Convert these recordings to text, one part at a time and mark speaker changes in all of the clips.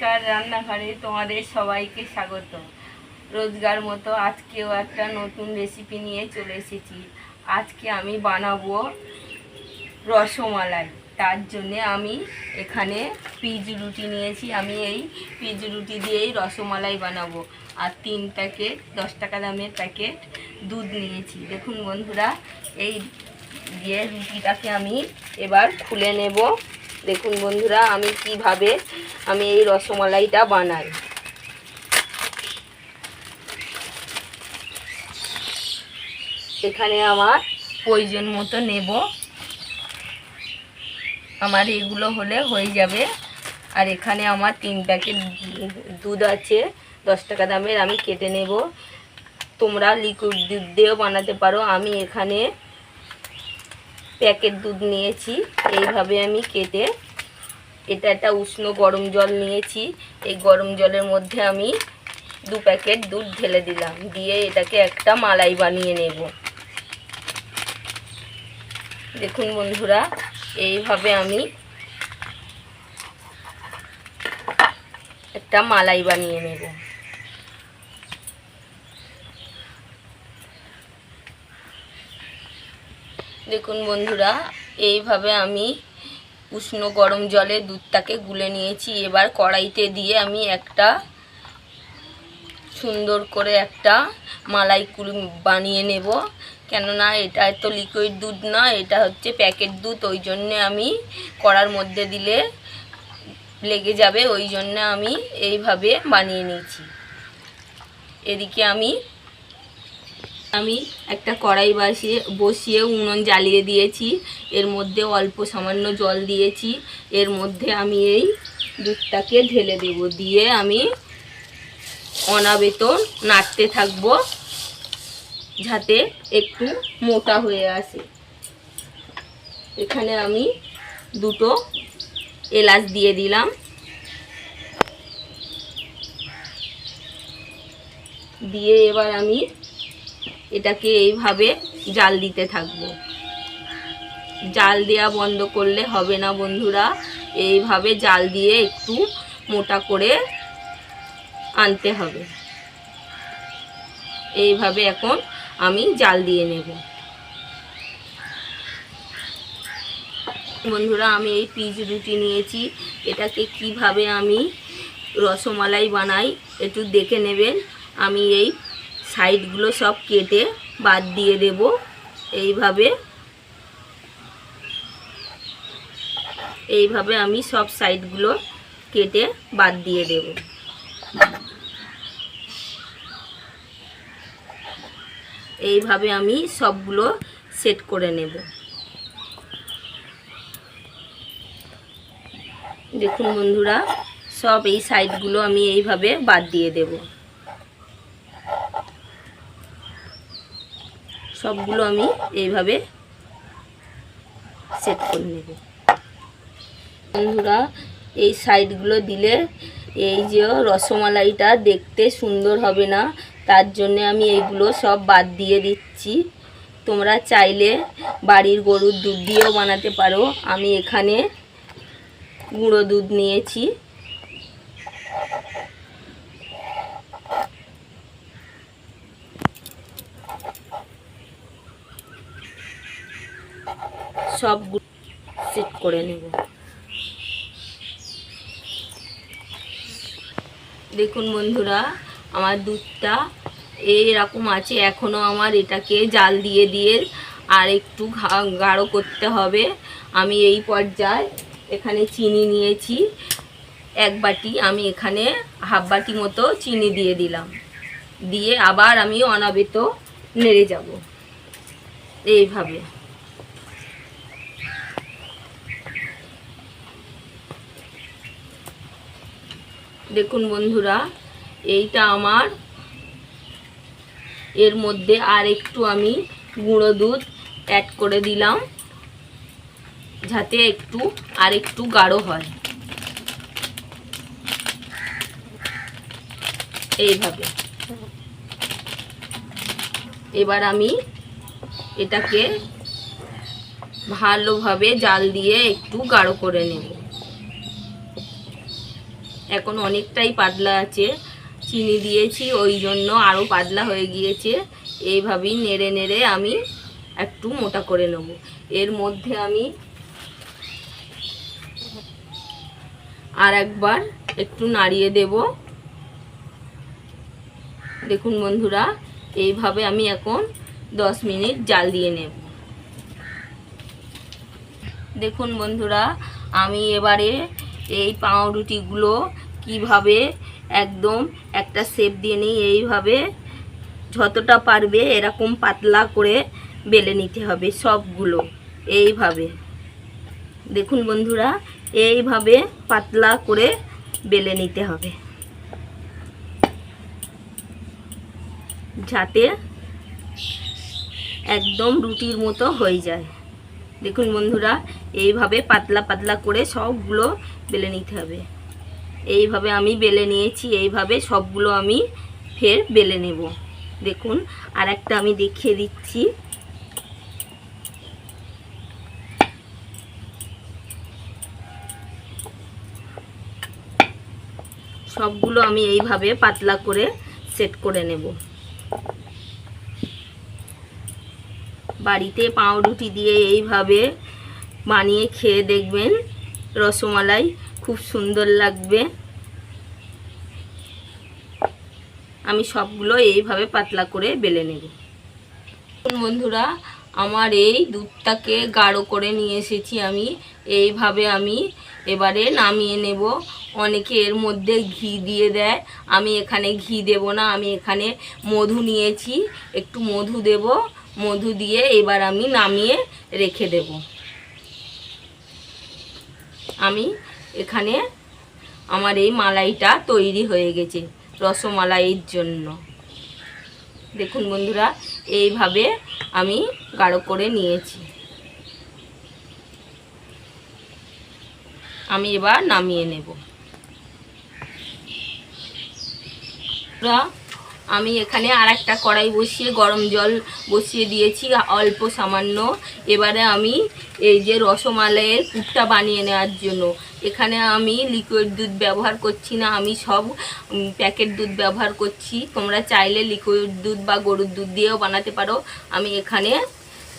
Speaker 1: নমস্কার রান্নাঘরে তোমাদের সবাইকে স্বাগত। রোজগার মতো আজকেও একটা নতুন রেসিপি নিয়ে চলে এসেছি। আজকে আমি বানাবো রসমালাই। তার জন্যে আমি এখানে পিজ রুটি নিয়েছি। আমি এই পিজ রুটি দিয়েই রসমালাই বানাবো। আর তিন প্যাকেট, দশ টাকা দামের প্যাকেট দুধ নিয়েছি। দেখুন বন্ধুরা, এই দিয়ে রুটিটাকে আমি এবার খুলে নেব। দেখুন বন্ধুরা, আমি কীভাবে আমি এই রসমালাইটা বানাই। এখানে আমার প্রয়োজন মতো নেব। আমার এগুলো হলে হয়ে যাবে। আর এখানে আমার তিন প্যাকেট দুধ আছে, দশ টাকা দামের, আমি কেটে নেব। তোমরা লিকুইড দুধ দিয়েও বানাতে পারো। আমি এখানে প্যাকেট দুধ নিয়েছি। এইভাবে আমি কেটে এটা একটা উষ্ণ গরম জল নিয়েছি। এই গরম জলের মধ্যে আমি দু প্যাকেট দুধ ঢেলে দিলাম। দিয়ে এটাকে একটা মালাই বানিয়ে নেব। দেখুন বন্ধুরা, এইভাবে আমি একটা মালাই বানিয়ে নেব। দেখুন বন্ধুরা, এইভাবে আমি উষ্ণ গরম জলে দুধটাকে গুলে নিয়েছি। এবার কড়াইতে দিয়ে আমি একটা সুন্দর করে একটা মালাই কুল বানিয়ে নেব। কেননা এটা তো লিকুইড দুধ না, এটা হচ্ছে প্যাকেট দুধ, ওই জন্যে আমি কড়ার মধ্যে দিলে লেগে যাবে, ওই জন্য আমি এইভাবে বানিয়ে নিয়েছি। এদিকে আমি আমি একটা কড়াই বাসিয়ে, বসিয়ে উনুন জ্বালিয়ে দিয়েছি। এর মধ্যে অল্প সামান্য জল দিয়েছি। এর মধ্যে আমি এই দুধটাকে ঢেলে দেব। দিয়ে আমি অনাবেতন নাড়তে থাকব যাতে একটু মোটা হয়ে আসে। এখানে আমি দুটো এলাচ দিয়ে দিলাম। দিয়ে এবার আমি এটাকে এইভাবে জাল দিতে থাকব। জাল দেওয়া বন্ধ করলে হবে না বন্ধুরা। এইভাবে জাল দিয়ে একটু মোটা করে আনতে হবে। এইভাবে এখন আমি জাল দিয়ে নেব। বন্ধুরা, আমি এই পিচ রুটি নিয়েছি। এটাকে কীভাবে আমি রসমালাই বানাই একটু দেখে নেবেন। আমি এই সাইডগুলো সব কেটে বাদ দিয়ে দেব এইভাবে। এইভাবে আমি সব সাইডগুলো কেটে বাদ দিয়ে দেব। এইভাবে আমি সবগুলো সেট করে নেব। দেখুন বন্ধুরা, সব এই সাইডগুলো আমি এইভাবে বাদ দিয়ে দেব। সবগুলো আমি এইভাবে সেট করে নেব। বন্ধুরা, এই সাইডগুলো দিলে এই যে রসমালাইটা দেখতে সুন্দর হবে না, তার জন্যে আমি এইগুলো সব বাদ দিয়ে দিচ্ছি। তোমরা চাইলে বাড়ির গরুর দুধ দিয়েও বানাতে পারো। আমি এখানে গুঁড়ো দুধ নিয়েছি। সব সেট করে নেব। দেখুন বন্ধুরা, আমার দুধটা এরকম আছে এখনও আমার এটাকে জাল দিয়ে দিয়ে আর একটু গাঢ় করতে হবে। আমি এই পর্যায়ে এখানে চিনি নিয়েছি। এক বাটি আমি এখানে হাফ বাটি মতো চিনি দিয়ে দিলাম। দিয়ে আবার আমি অনাবেত নেড়ে যাব। এইভাবে। দেখুন বন্ধুরা, এইটা আমার। এর মধ্যে আর একটু আমি গুঁড়ো দুধ অ্যাড করে দিলাম, যাতে একটু আর একটু গাঢ় হয়। এইভাবে। এবার আমি এটাকে ভালোভাবে জাল দিয়ে একটু গাঢ় করে নেব। এখন অনেকটাই পাতলা আছে। চিনি দিয়েছি, ওই জন্য আরও পাতলা হয়ে গিয়েছে। এইভাবেই নেড়ে নেড়ে আমি একটু মোটা করে নেব। এর মধ্যে আমি আর একবার একটু নাড়িয়ে দেব। দেখুন বন্ধুরা, এইভাবে আমি এখন দশ মিনিট জাল দিয়ে নেব। দেখুন বন্ধুরা, আমি এবারে এই পাউরুটিগুলো কীভাবে একদম একটা শেপ দিয়ে নিই এইভাবে যতটা পারবে এরকম পাতলা করে বেলে নিতে হবে সবগুলো এইভাবে। দেখুন বন্ধুরা, এইভাবে পাতলা করে বেলে নিতে হবে। যাতে একদম রুটির মতো হয়ে যায়। দেখুন বন্ধুরা, এইভাবে পাতলা পাতলা করে সবগুলো বেলে নিতে হবে। এইভাবে আমি বেলে নিয়েছি, এইভাবে সবগুলো আমি ফের বেলে নেব। দেখুন আর একটা আমি দেখিয়ে দিচ্ছি। সবগুলো আমি এইভাবে পাতলা করে সেট করে নেব। বাড়িতে পাউরুটি দিয়ে এইভাবে বানিয়ে খেয়ে দেখবেন রসমালাই খুব সুন্দর লাগবে। আমি সবগুলো এইভাবে পাতলা করে বেলে নেব। বন্ধুরা, আমার এই দুধটাকে গাঢ় করে নিয়ে এসেছি আমি। এইভাবে আমি এবারে নামিয়ে নেব। অনেকে এর মধ্যে ঘি দিয়ে দেয়। আমি এখানে ঘি দেব না, আমি এখানে মধু নিয়েছি। একটু মধু দেব। মধু দিয়ে এবার আমি নামিয়ে রেখে দেব। আমি এখানে আমার এই মালাইটা তৈরি হয়ে গেছে রসমালাইয়ের জন্য। দেখুন বন্ধুরা, এইভাবে আমি গাঢ় করে নিয়েছি। আমি এবার নামিয়ে নেব। আমি এখানে আর একটা কড়াই বসিয়ে গরম জল বসিয়ে দিয়েছি, অল্প সামান্য। এবারে আমি এই যে রসমালাইয়ের পুরটা বানিয়ে নেওয়ার জন্য। এখানে আমি লিকুইড দুধ ব্যবহার করছি না, আমি সব প্যাকেট দুধ ব্যবহার করছি। তোমরা চাইলে লিকুইড দুধ বা গরুর দুধ দিয়েও বানাতে পারো। আমি এখানে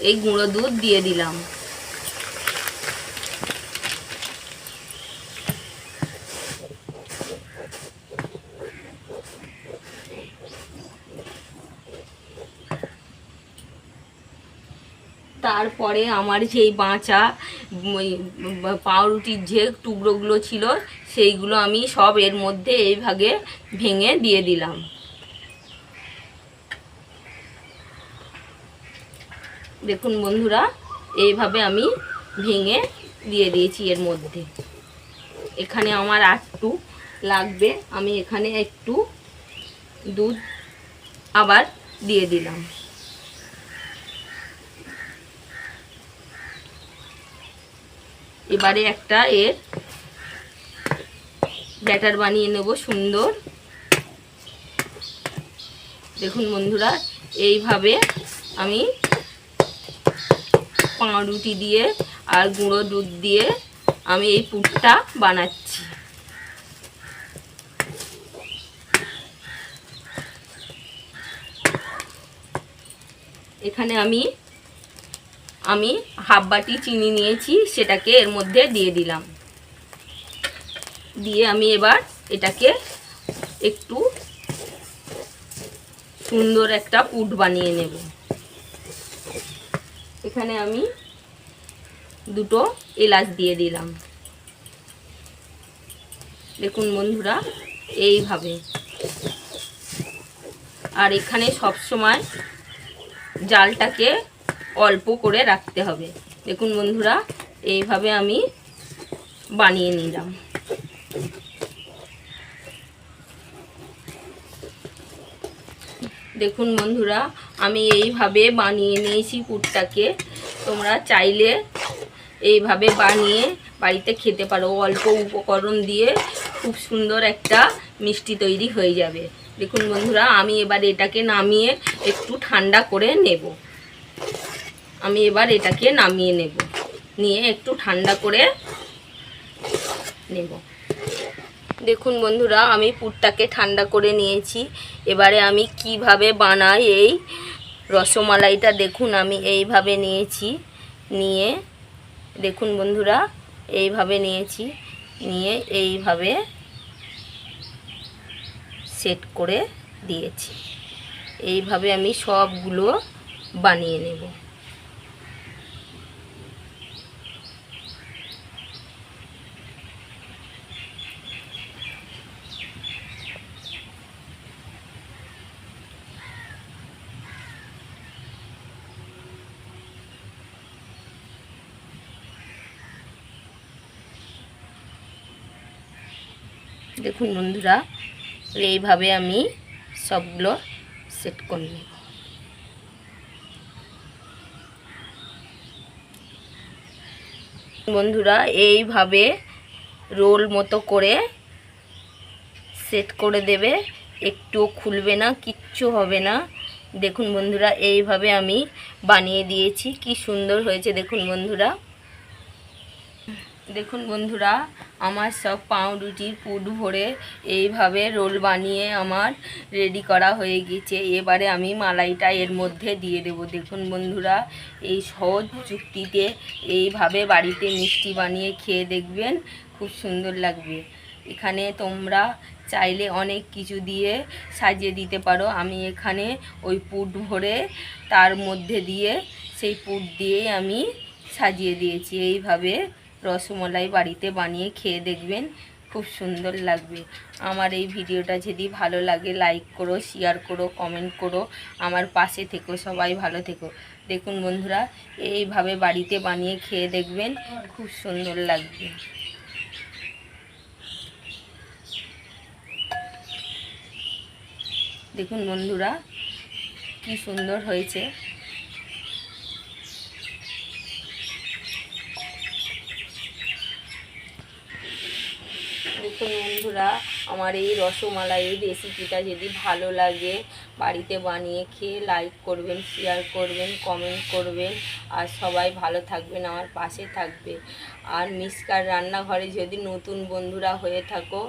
Speaker 1: এই গুঁড়ো দুধ দিয়ে দিলাম। তারপরে আমার যেই বাঁচা পাউরুটির যে টুকরোগুলো ছিল, সেইগুলো আমি সব এর মধ্যে এইভাবে ভেঙে দিয়ে দিলাম। দেখুন বন্ধুরা, এইভাবে আমি ভেঙে দিয়ে দিয়েছি এর মধ্যে। এখানে আমার একটু লাগবে, আমি এখানে একটু দুধ আবার দিয়ে দিলাম। এবারে একটা এর ব্যাটার বানিয়ে নেব সুন্দর। দেখুন বন্ধুরা, এইভাবে আমি পাউরুটি দিয়ে আর গুঁড়ো দুধ দিয়ে আমি এই পুরটা বানাচ্ছি। এখানে আমি আমি হাফ বাটি চিনি নিয়েছি, সেটাকে এর মধ্যে দিয়ে দিলাম। দিয়ে আমি এবার এটাকে একটু সুন্দর একটা পুট বানিয়ে নেব। এখানে আমি দুটো এলাচ দিয়ে দিলাম। দেখুন বন্ধুরা, এইভাবে। আর এখানে সব সময় জালটাকে অল্প করে রাখতে হবে। দেখুন বন্ধুরা, এইভাবে আমি বানিয়ে নিলাম। দেখুন বন্ধুরা, আমি এইভাবে বানিয়ে নিয়েছি পুরটাকে। তোমরা চাইলে এইভাবে বানিয়ে বাড়িতে খেতে পারো। অল্প উপকরণ দিয়ে খুব সুন্দর একটা মিষ্টি তৈরি হয়ে যাবে। দেখুন বন্ধুরা, আমি এবার এটাকে নামিয়ে একটু ঠান্ডা করে নেব। আমি এবার এটাকে নামিয়ে নেব। নিয়ে একটু ঠান্ডা করে নেব। দেখুন বন্ধুরা, আমি পুরটাকে ঠান্ডা করে নিয়েছি। এবারে আমি কীভাবে বানাই এই রসমালাইটা দেখুন, আমি এইভাবে নিয়েছি। নিয়ে দেখুন বন্ধুরা, এইভাবে নিয়েছি। নিয়ে এইভাবে সেট করে দিয়েছি। এইভাবে আমি সবগুলো বানিয়ে নেব। দেখুন বন্ধুরা এইভাবে আমি সবগুলো সেট করে নেব। বন্ধুরা, এইভাবে রোল মতো করে সেট করে দেবে, একটুও খুলবে না, কিচ্ছু হবে না। দেখুন বন্ধুরা, এইভাবে আমি বানিয়ে দিয়েছি, কি সুন্দর হয়েছে দেখুন বন্ধুরা। দেখুন বন্ধুরা, আমার সব পাউরুটির পুর ভরে এইভাবে রোল বানিয়ে আমার রেডি করা হয়ে গেছে। এবারে আমি মালাইটা এর মধ্যে দিয়ে দেব। দেখুন বন্ধুরা, এই সহজ চুক্তিতে এইভাবে বাড়িতে মিষ্টি বানিয়ে খেয়ে দেখবেন, খুব সুন্দর লাগবে। এখানে তোমরা চাইলে অনেক কিছু দিয়ে সাজিয়ে দিতে পারো। আমি এখানে ওই পুট ভরে তার মধ্যে দিয়ে সেই পুট দিয়েই আমি সাজিয়ে দিয়েছি। এইভাবে রসমলাই বাড়িতে বানিয়ে খেয়ে দেখবেন, খুব সুন্দর লাগবে। আমার এই ভিডিওটা যদি ভালো লাগে লাইক করো শেয়ার করো কমেন্ট করো, আমার পাশে থেকো, সবাই ভালো থেকো। দেখুন বন্ধুরা, এইভাবে বাড়িতে বানিয়ে খেয়ে দেখবেন, খুব সুন্দর লাগবে। দেখুন বন্ধুরা, কি সুন্দর হয়েছে। দেখুন বন্ধুরা, আমার এই রসমালাই রেসিপিটা যদি ভালো লাগে, বাড়িতে বানিয়ে খেয়ে লাইক করবেন শেয়ার করবেন কমেন্ট করবেন। আর সবাই ভালো থাকবেন, আমার পাশে থাকবে। আর মিসকার রান্নাঘরে যদি নতুন বন্ধুরা হয়ে থাকো।